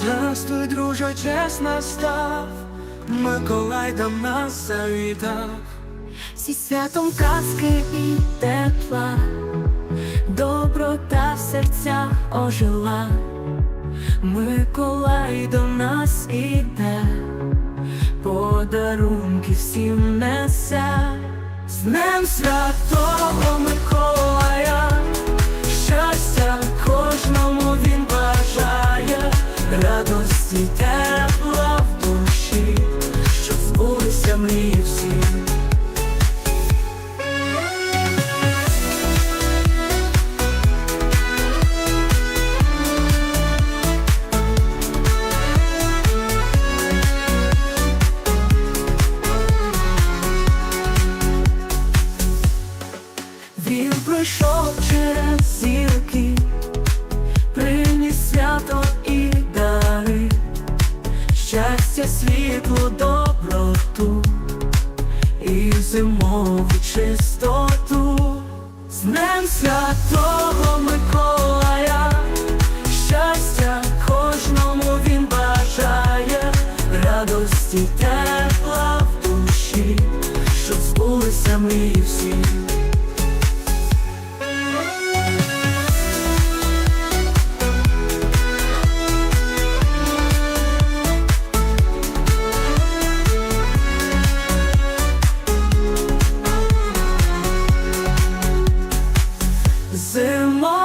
Здравствуй, друже, час настав, Миколай до нас завітав. Зі святом казки і тепла, доброта в серцях ожила, Миколай до нас іде, подарунки всім несе, з Днем Святого Миколая, Він пройшов через зірки, приніс свято і дари, щастя, світло, доброту і зимову чистоту, з Днем святого Миколая, щастя кожному він бажає, радості тепла в душі, що збулися ми всі. Зима.